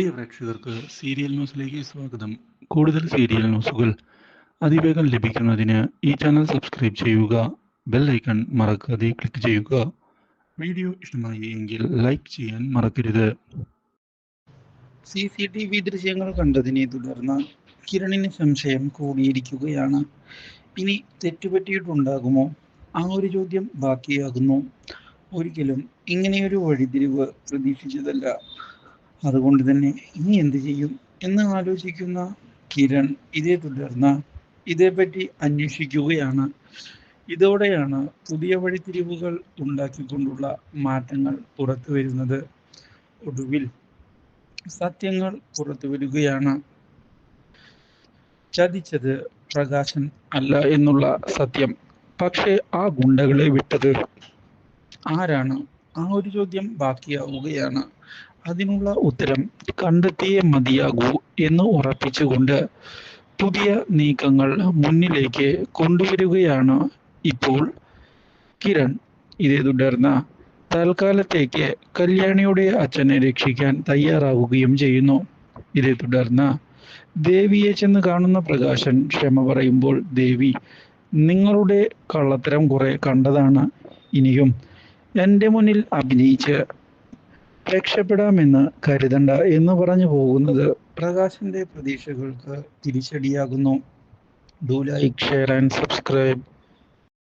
പ്രിയ പ്രേക്ഷകർക്ക് സീരിയൽ ന്യൂസിലേക്ക് സ്വാഗതം. കൂടുതൽ സീരിയൽ ന്യൂസുകൾ അതിവേഗം ലഭിക്കുന്നതിന് ഈ ചാനൽ സബ്സ്ക്രൈബ് ചെയ്യുക ബെൽ ഐക്കൺ മറക്കാതെ ക്ലിക്ക് ചെയ്യുക. വീഡിയോ ഇഷ്ടമായി എങ്കിൽ ലൈക്ക് ചെയ്യാൻ മറക്കരുത്. സി സി ടി വി ദൃശ്യങ്ങൾ കണ്ടതിനെ തുടർന്ന് കിരണിന് സംശയം കൂടിയിരിക്കുകയാണ്. ഇനി തെറ്റുപറ്റിയിട്ടുണ്ടാകുമോ? ആ ഒരു ചോദ്യം ബാക്കിയാകുന്നു. ഒരിക്കലും ഇങ്ങനെയൊരു വഴിതിരിവ് പ്രതീക്ഷിച്ചതല്ല. അതുകൊണ്ട് തന്നെ ഇനി എന്ത് ചെയ്യും എന്ന് ആലോചിക്കുന്ന കിരൺ ഇതേ തുടർന്ന് ഇതേപ്പറ്റി അന്വേഷിക്കുകയാണ്. ഇതോടെയാണ് പുതിയ വഴിത്തിരിവുകൾ ഉണ്ടാക്കിക്കൊണ്ടുള്ള മാറ്റങ്ങൾ പുറത്തു വരുന്നത്. ഒടുവിൽ സത്യങ്ങൾ പുറത്തു വരികയാണ്. ചതിച്ചത് പ്രകാശൻ അല്ല എന്നുള്ള സത്യം. പക്ഷേ ആ ഗുണ്ടകളെ വിട്ടത് ആരാണ്? ആ ഒരു ചോദ്യം ബാക്കിയാവുകയാണ്. അതിനുള്ള ഉത്തരം കണ്ടെത്തിയേ മതിയാകൂ എന്ന് ഉറപ്പിച്ചുകൊണ്ട് പുതിയ നീക്കങ്ങൾ മുന്നിലേക്ക് കൊണ്ടുവരികയാണ് ഇപ്പോൾ കിരൺ. ഇതേ തുടർന്ന് തൽക്കാലത്തേക്ക് കല്യാണിയുടെ അച്ഛനെ രക്ഷിക്കാൻ തയ്യാറാവുകയും ചെയ്യുന്നു. ഇതേ തുടർന്ന് ദേവിയെ ചെന്ന് കാണുന്ന പ്രകാശൻ ക്ഷമ പറയുമ്പോൾ ദേവി നിങ്ങളുടെ കള്ളത്തരം കുറെ കണ്ടതാണ്. ഇനിയും എന്റെ മുന്നിൽ അഭിനയിച്ച് രക്ഷപ്പെടാമെന്ന് കരുതണ്ട എന്ന് പറഞ്ഞു പോകുന്നത് പ്രകാശന്റെ പ്രതീക്ഷകൾക്ക് തിരിച്ചടിയാകുന്നു. Do like share and subscribe.